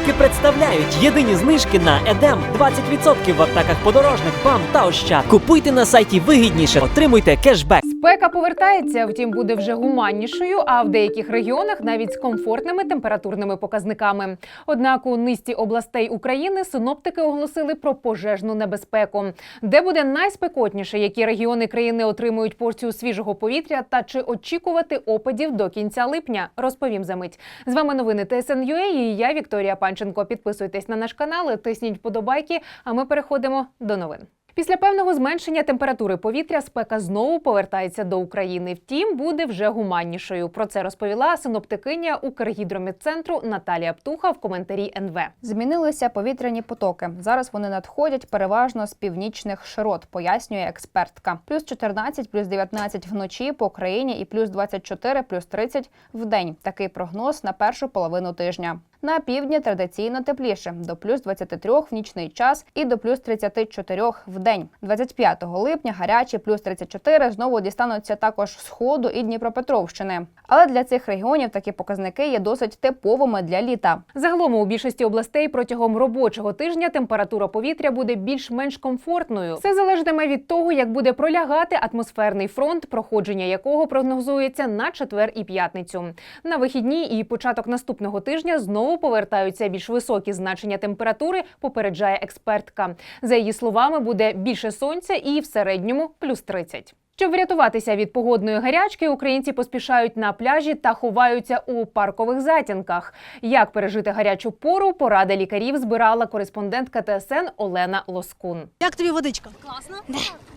знижки представляють єдині знижки на Едем 20% в аптеках подорожних БАМ та Ощад. Купуйте на сайті вигідніше, отримуйте кешбек. Спека повертається, втім буде вже гуманнішою, а в деяких регіонах навіть з комфортними температурними показниками. Однак у низці областей України синоптики оголосили про пожежну небезпеку. Де буде найспекотніше, які регіони країни отримують порцію свіжого повітря, та чи очікувати опадів до кінця липня, розповім за мить. З вами новини ТСНЮА і я Вікторія Панченко. Підписуйтесь на наш канал, тисніть вподобайки. А ми переходимо до новин. Після певного зменшення температури повітря спека знову повертається до України. Втім, буде вже гуманнішою. Про це розповіла синоптикиня Укргідромедцентру Наталія Птуха в коментарі НВ. Змінилися повітряні потоки. Зараз вони надходять переважно з північних широт, пояснює експертка. Плюс 14, плюс 19 вночі по країні і плюс 24, плюс 30 в день. Такий прогноз на першу половину тижня. На півдні традиційно тепліше до плюс 23 в нічний час і до плюс 34 в день. 25 липня гарячі плюс 34 знову дістануться також сходу і Дніпропетровщини. Але для цих регіонів такі показники є досить типовими для літа. Загалом у більшості областей протягом робочого тижня температура повітря буде більш-менш комфортною. Все залежатиме від того, як буде пролягати атмосферний фронт, проходження якого прогнозується на четвер і п'ятницю. На вихідні і початок наступного тижня знову повертаються більш високі значення температури. Попереджає експертка. За її словами, буде більше сонця і в середньому плюс 30. Щоб врятуватися від погодної гарячки, українці поспішають на пляжі та ховаються у паркових затінках. Як пережити гарячу пору, поради лікарів збирала кореспондентка ТСН Олена Лоскун. Як тобі водичка? Класно.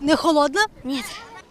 Не холодна? Ні.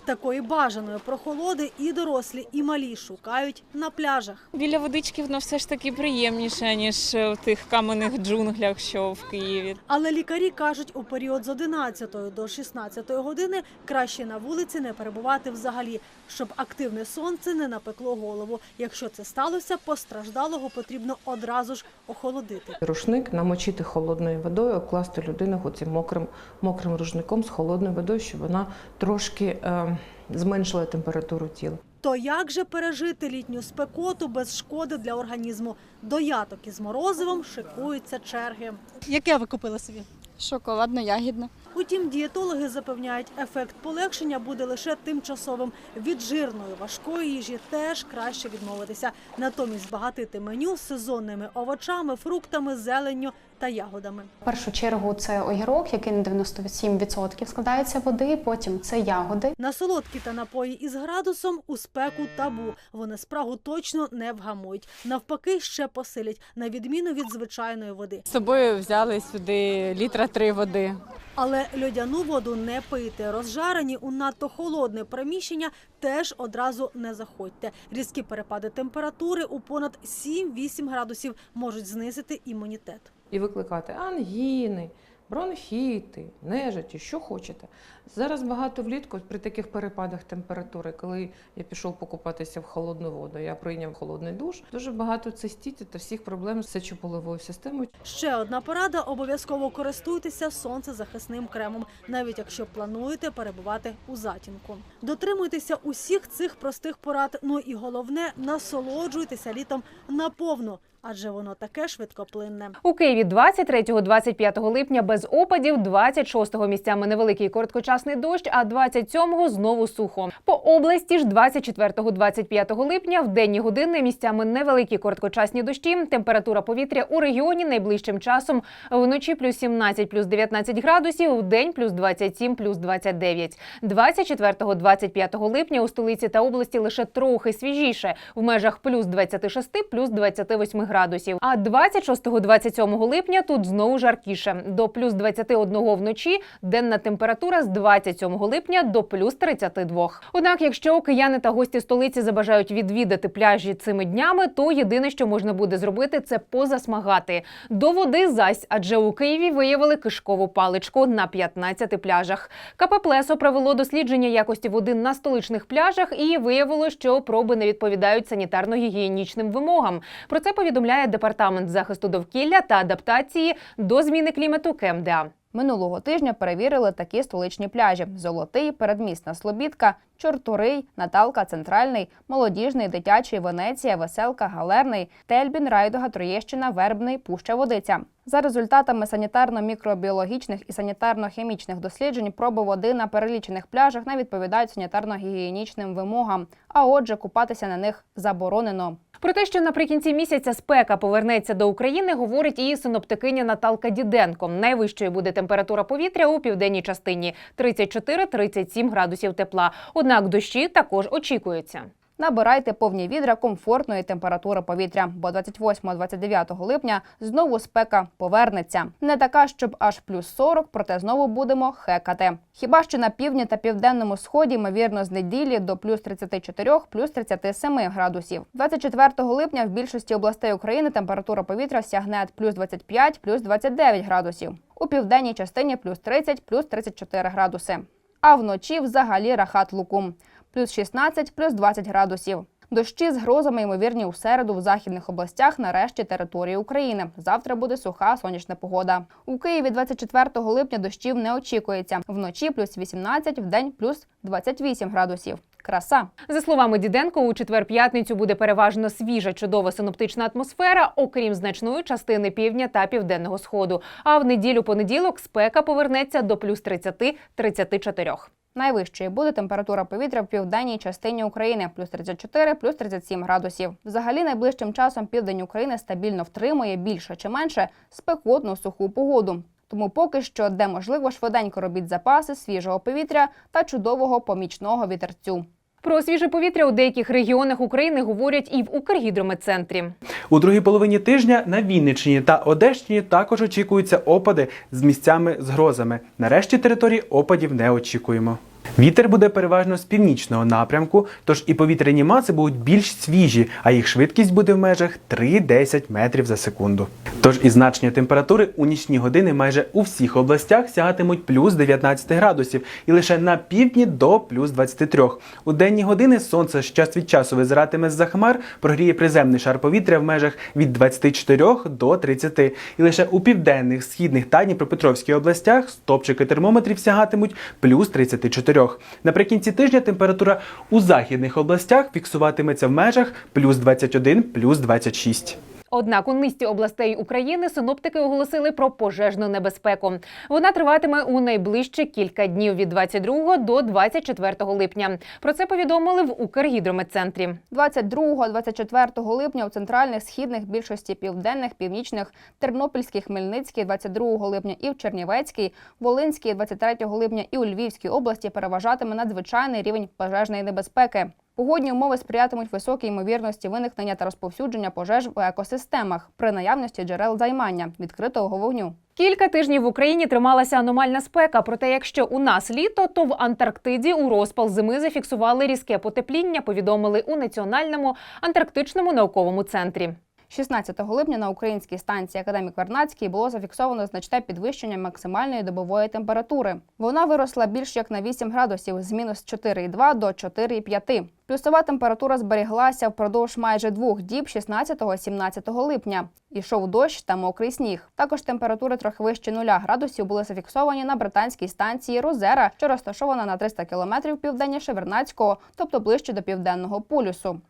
Такої бажаної прохолоди і дорослі, і малі шукають на пляжах. Біля водички воно все ж таки приємніше, ніж в тих каменних джунглях, що в Києві. Але лікарі кажуть, у період з 11 до 16 години краще на вулиці не перебувати взагалі, щоб активне сонце не напекло голову. Якщо це сталося, постраждалого потрібно одразу ж охолодити. Рушник намочити холодною водою, обкласти людину оцим мокрим, мокрим рушником з холодною водою, щоб вона трошки е, зменшила температуру тіла. То як же пережити літню спекоту без шкоди для організму? До яток із морозивом шикуються черги. Яке ви купили собі? Шоколадно-ягідне. Утім, дієтологи запевняють, ефект полегшення буде лише тимчасовим. Від жирної важкої їжі теж краще відмовитися. Натомість збагатити меню сезонними овочами, фруктами, зеленню та ягодами. В першу чергу це огірок, який на 97% складається води. Потім це ягоди. На солодкі та напої із градусом у спеку табу. Вони спрагу точно не вгамують. Навпаки, ще посилять, на відміну від звичайної води. З собою взяли сюди літра три води. Але льодяну воду не пийте. Розжарені у надто холодне приміщення теж одразу не заходьте. Різкі перепади температури у понад 7-8 градусів можуть знизити імунітет. І викликати ангіни, бронхіти, нежиті, що хочете. Зараз багато влітку при таких перепадах температури, коли я пішов покупатися в холодну воду, я прийняв холодний душ. Дуже багато цистітів та всіх проблем з сечополовою системою. Ще одна порада: обов'язково користуйтеся сонцезахисним кремом, навіть якщо плануєте перебувати у затінку. Дотримуйтеся усіх цих простих порад. Ну і головне, насолоджуйтеся літом наповну, адже воно таке швидкоплинне. У Києві 23-25 липня без опадів, 26-го місцями невеликий короткочасний дощ, а 27-го знову сухо. По області ж 24-25 липня в денні години місцями невеликі короткочасні дощі. Температура повітря у регіоні найближчим часом вночі плюс 17, плюс 19 градусів, в день плюс 27, плюс 29. 24-25 липня у столиці та області лише трохи свіжіше в межах плюс 26, плюс 28 градусів. А 26-27 липня тут знову жаркіше до плюс 21 вночі. Денна температура з 27 липня до плюс 32. Однак, якщо кияни та гості столиці забажають відвідати пляжі цими днями, то єдине, що можна буде зробити, це позасмагати до води. Зась, адже у Києві виявили кишкову паличку на 15 пляжах. КП «Плесо» провело дослідження якості води на столичних пляжах і виявило, що проби не відповідають санітарно-гігієнічним вимогам. Про це повідомляє департамент захисту довкілля та адаптації до зміни клімату КМДА. Минулого тижня перевірили такі столичні пляжі: Золотий, Передмісна Слобідка, Чортурий, Наталка, Центральний, Молодіжний, Дитячий, Венеція, Веселка, Галерний, Тельбін, Райдуга, Троєщина, Вербний, Пуща Водиця. За результатами санітарно-мікробіологічних і санітарно-хімічних досліджень проби води на перелічених пляжах не відповідають санітарно-гігієнічним вимогам, а отже, купатися на них заборонено. Про те, що наприкінці місяця спека повернеться до України, говорить і синоптикиня Наталка Діденко. Найвищою буде температура повітря у південній частині 34-37 градусів тепла. Однак дощі також очікуються. Набирайте повні відра комфортної температури повітря, бо 28-29 липня знову спека повернеться. Не така, щоб аж плюс 40, проте знову будемо хекати. Хіба що на півдні та південному сході, ймовірно, з неділі до плюс 34, плюс 37 градусів. 24 липня в більшості областей України температура повітря сягне плюс 25, плюс 29 градусів. У південній частині плюс 30, плюс 34 градуси. А вночі взагалі рахат лукум плюс 16, плюс 20 градусів. Дощі з грозами ймовірні у середу в західних областях на решті території України. Завтра буде суха сонячна погода. У Києві 24 липня дощів не очікується. Вночі плюс 18, вдень плюс 28 градусів. Краса. За словами Діденко, у четвер-п'ятницю буде переважно свіжа чудова синоптична атмосфера, окрім значної частини півдня та південного сходу. А в неділю-понеділок спека повернеться до плюс 30-34. Найвищою буде температура повітря в південній частині України плюс 34, плюс 37 градусів. Взагалі, найближчим часом південь України стабільно втримує більше чи менше спекотну суху погоду. Тому поки що, де можливо, швиденько робіть запаси свіжого повітря та чудового помічного вітерцю. Про свіже повітря у деяких регіонах України говорять і в Укргідрометцентрі. У другій половині тижня на Вінниччині та Одещині також очікуються опади з місцями з грозами. Нарешті території опадів не очікуємо. Вітер буде переважно з північного напрямку, тож і повітряні маси будуть більш свіжі, а їх швидкість буде в межах 3-10 метрів за секунду. Тож і значення температури у нічні години майже у всіх областях сягатимуть плюс 19 градусів, і лише на півдні до плюс 23. У денні години сонце з час від часу визиратиме з-за хмар, прогріє приземний шар повітря в межах від 24 до 30. І лише у південних, східних та Дніпропетровській областях стопчики термометрів сягатимуть плюс 34. Наприкінці тижня температура у західних областях фіксуватиметься в межах плюс 21, плюс 26. Однак у низці областей України синоптики оголосили про пожежну небезпеку. Вона триватиме у найближчі кілька днів від 22 до 24 липня. Про це повідомили в Укргідрометцентрі. 22-24 липня у центральних, східних, більшості південних, північних, Тернопільській, Хмельницькій, 22 липня і в Чернівецькій, Волинській, 23 липня і у Львівській області переважатиме надзвичайний рівень пожежної небезпеки. Погодні умови сприятимуть високій ймовірності виникнення та розповсюдження пожеж в екосистемах при наявності джерел займання відкритого вогню. Кілька тижнів в Україні трималася аномальна спека. Проте, якщо у нас літо, то в Антарктиді у розпал зими зафіксували різке потепління. Повідомили у Національному антарктичному науковому центрі. 16 липня на українській станції Академік Вернадський було зафіксовано значне підвищення максимальної добової температури. Вона виросла більш як на 8 градусів з мінус 4,2 до 4,5. Плюсова температура зберіглася впродовж майже двох діб 16-17 липня. Ішов дощ та мокрий сніг. Також температури трохи вище 0 градусів були зафіксовані на британській станції Розера, що розташована на 300 кілометрів південніше Вернадського, тобто ближче до південного полюсу.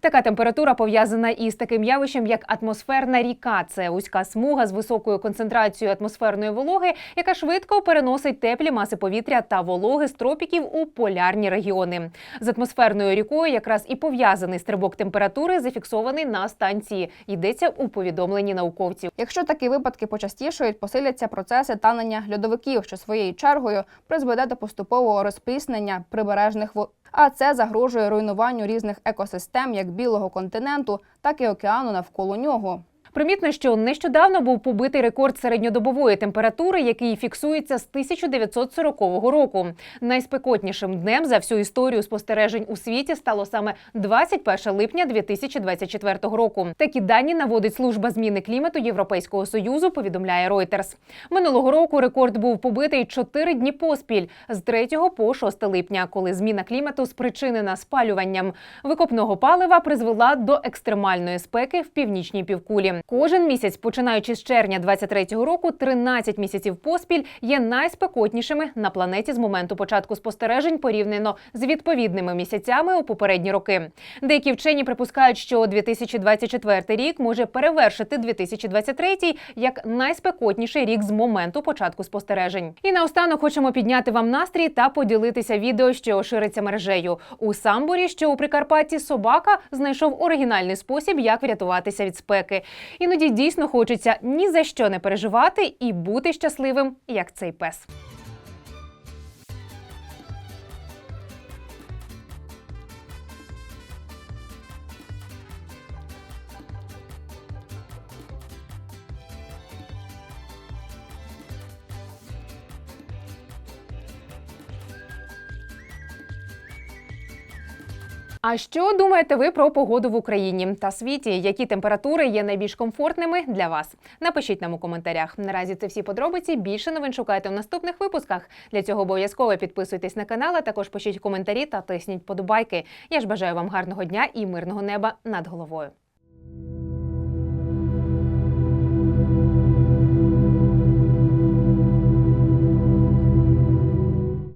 Така температура пов'язана із таким явищем, як атмосферна ріка. Це вузька смуга з високою концентрацією атмосферної вологи, яка швидко переносить теплі маси повітря та вологи з тропіків у полярні регіони. З атмосферною рікою якраз і пов'язаний стрибок температури, зафіксований на станції. Йдеться у повідомленні науковців. Якщо такі випадки почастішують, посиляться процеси танення льодовиків, що своєю чергою призведе до поступового розпіснення прибережних вод. А це загрожує руйнуванню різних екосистем як білого континенту, так і океану навколо нього. Примітно, що нещодавно був побитий рекорд середньодобової температури, який фіксується з 1940 року. Найспекотнішим днем за всю історію спостережень у світі стало саме 21 липня 2024 року. Такі дані наводить служба зміни клімату Європейського союзу. Повідомляє Reuters. Минулого року рекорд був побитий 4 дні поспіль з 3 по 6 липня, коли зміна клімату спричинена спалюванням викопного палива призвела до екстремальної спеки в північній півкулі. Кожен місяць, починаючи з червня 23-го року, 13 місяців поспіль є найспекотнішими на планеті з моменту початку спостережень порівняно з відповідними місяцями у попередні роки. Деякі вчені припускають, що 2024 рік може перевершити 2023 як найспекотніший рік з моменту початку спостережень. І наостанок хочемо підняти вам настрій та поділитися відео, що шириться мережею. У Самборі, що у Прикарпатті, собака знайшов оригінальний спосіб, як врятуватися від спеки. Іноді дійсно хочеться ні за що не переживати і бути щасливим, як цей пес. А що думаєте ви про погоду в Україні та світі? Які температури є найбільш комфортними для вас? Напишіть нам у коментарях. Наразі це всі подробиці. Більше новин шукайте в наступних випусках. Для цього обов'язково підписуйтесь на канал, а також пишіть коментарі та тисніть подобайки. Я ж бажаю вам гарного дня і мирного неба над головою.